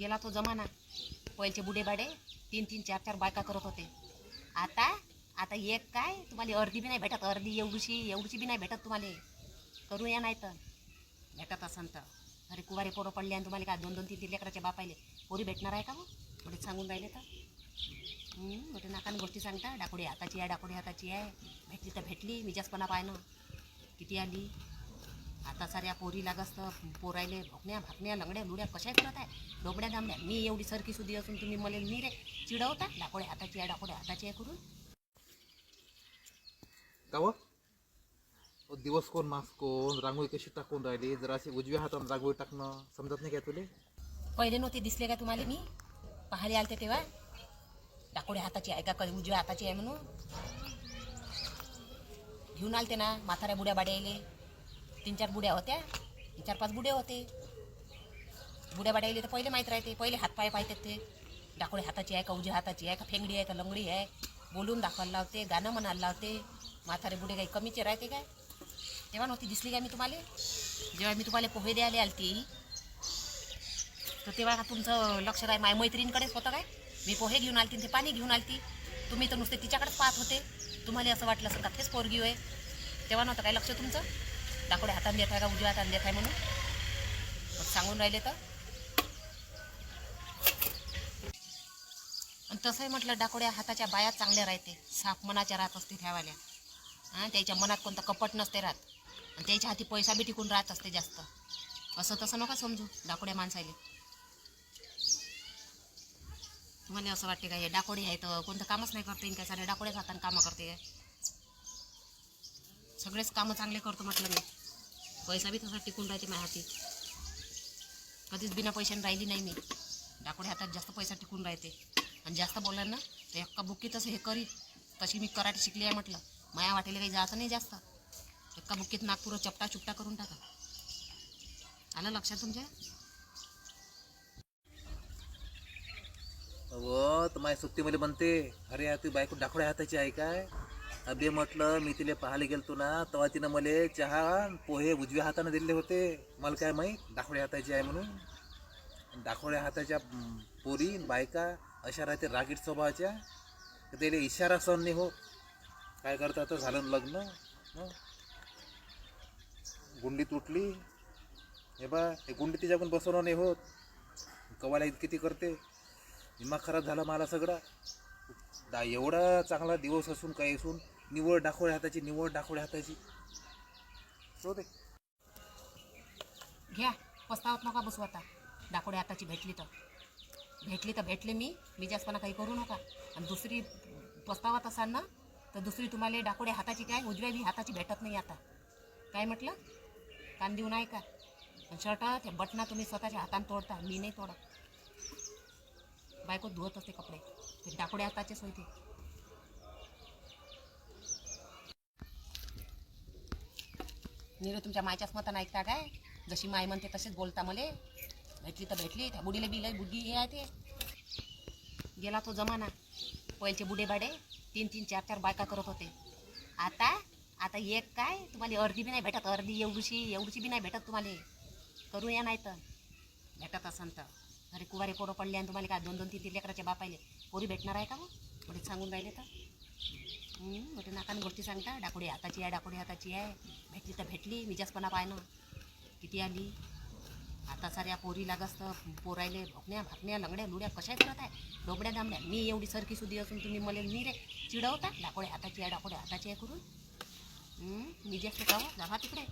गेला तो जमाना. पहिलचे बुडे बाडे तीन तीन चार चार बायका करत होते. आता आता एक काय तुम्हाला अर्धी बी नाही भेटत अर्धी एवढीशी एवढीची बी नाही भेटत तुम्हाला. करूया नाही तर भेटत असन तर. अरे कुवारे पोरं पडले आणि तुम्हाला काय दोन दोन तीन तीन लेकराच्या बापायले पोरी भेटणार आहे का हो थोडे सांगून राहिले तर. मोठे नाकान गोष्टी सांगता डाकोडी हाताची आहे डाकोडी हाताची आहे. भेटली तर भेटली मी जास्तपणा पाहिनं. किती आली? आता साऱ्या पोरी लागस तर पोरायले भोकण्या भाकण्या लंगड्या लुड्या कशा करत आहे? डोबड्या दामड्या मी एवढी सरकी सुधी असून तुम्ही मला मी रे चिडवता? डाकोड्या हाताची आहे डाकोड्या हाताची आहे करून. का? अहो, दिवस कोण मास कोण? रांगोळी कशी टाकून राहिली? जरा अशी उजव्या हातानं रांगोळी टाकणं समजत नाही काय तुले? पहिले नव्हते दिसले का तुम्हाला मी? पाहायला आलते तेव्हा? डाकोड्या हाताची आहे का? कधी उजव्या हाताची आहे म्हणून. घेऊन आलते ना म्हाताऱ्या बुड्या बाड्याले तीन चार बुड्या होत्या. तीन चार पाच बुडे होते. बुड्या बाड्याले तर पहिले माहीत राहते. पहिले हातपाय पाहतात ते डाकोडे हाताची आहे का उजव्या हाताची आहे का फेंगडी आहे का लंगडी आहे. बोलून दाखवायला लावते गाणं म्हणायला लावते. म्हातारे बुडे काही कमीचे राहते काय? तेव्हा नव्हती दिसली काय मी तुम्हाला? जेव्हा मी तुम्हाला पोहे द्यायला आलती तर तेव्हा का तुमचं लक्ष राय माय मैत्रिणीकडेच होतं काय? मी पोहे घेऊन आलती ते पाणी घेऊन आलती. तुम्ही तर नुसते तिच्याकडेच पाहत होते. तुम्हाला असं वाटलं असं का तेच पोरगी होय? तेव्हा नव्हतं काय लक्ष तुमचं? दाखवडे हाताने देत आहे का? उजव्या हाताने देत आहे म्हणून. मग सांगून राहिले तर. आणि तसंही म्हटलं डाकोड्या हाताच्या बाया चांगल्या राहते. साफ मनाच्या राहत असते ठेवाल्या हां त्याच्या मनात कोणतं कपट नसते राहत. आणि त्याच्या हाती पैसा बी टिकून राहत असते जास्त. असं तसं नका समजू डाकोड्या माणसाले. तुम्हाला असं वाटते का हे डाकोडी आहे तर कोणतं कामच नाही करते काय सारे डाकोड्याच हाताने कामं करते. सगळेच कामं चांगले करतो म्हटलं मी. पैसा बी तसा टिकून राहते माझ्या हाती. कधीच बिना पैशाने राहिली नाही मी. डाकोड्या हातात जास्त पैसा टिकून राहते. आणि जास्त बोलला ना तर एका बुक्की तसं हे करीत तशी मी कराटे शिकली आहे म्हटलं. माया वाटेला काही जायचं नाही जास्त. एका बुक्कीत नागपूर चपटा चुपटा करून टाका. आलं लक्षात तुमच्या? व तर माझ्या सुट्टी मध्ये म्हणते अरे तू बायको डाकोड्या हाताची आहे काय? अबे म्हटलं मी तिला पाहायला गेलतो ना तेव्हा तिनं मला चहा पोहे उजव्या हाताने दिले होते. मला काय माहीत दाखवड्या हाताची आहे म्हणून. दाखवड्या हाताच्या पोरी बायका अशा राहते रागीट स्वभावाच्या. तर त्याला इशारा सण नाही हो काय करता तर झालं लग्न गुंडी तुटली. हे बा हे गुंडी तिच्याकडून बसवणं नाही होत. कवाला किती करते. दिमाग खराब झाला मला सगळा. दा एवढा चांगला दिवस असून काही असून निवड दाखवल्या हाताची निवड दाखवल्या हाताची. हो दे. घ्या पस्तावत नका बसू आता. डाकोडे हाताची भेटली तर. भेटली तर भेटले मी मी जास्तपणा काही करू नका. आणि दुसरी पस्तावत असाल ना तर दुसरी तुम्हाला डाकोड्या हाताची काय उजव्या बी हाताची भेटत नाही आता. काय म्हटलं? कान देऊ नाही का आणि शर्ट ते बटना तुम्ही स्वतःच्या हातानं तोडता मी नाही तोडत. बायको धुवत असते कपडे. ते डाकोडे हाताचेच होते. ते रे तुमच्या मायच्याच मतानं ऐकता काय? जशी माय म्हणते तसेच बोलता मले. भेटली तर भेटली. त्या बुडीला बी बुडी हे आहे ते. गेला तो जमाना. पहिलचे बुडे बाडे. तीन तीन चार चार बायका करत होते. आता आता एक काय? तुम्हाला अर्धी बी नाही भेटत. अर्धी एवढीशी एवढीशी बी नाही भेटत तुम्हाला. करूया नाही तर भेटत असन तर. अरे कुवारे पोरं पडले आणि तुम्हाला काय दोन दोन तीन तीन लेकराच्या बापायले पोरी भेटणार आहे का मग? थोडे सांगून राहिले तर. मोठे नाकाने गोष्टी सांगता डाकोडी हाताची आहे डाकोडी हाताची आहे. भेटली तर भेटली मिजासपणा पाहिनं किती आली? आता साऱ्या पोरी लागस्त तर पोरायले भोकण्या भाकण्या लंगड्या लुड्या कशा करत आहे? डोबड्या दामड्या. मी एवढी सरकी सुधी असून तुम्ही मला मी रे चिडवता? डाकोड्या हाताची आहे डाकोड्या हाताची आहे करून. मी जास्त का जावा तिकडे.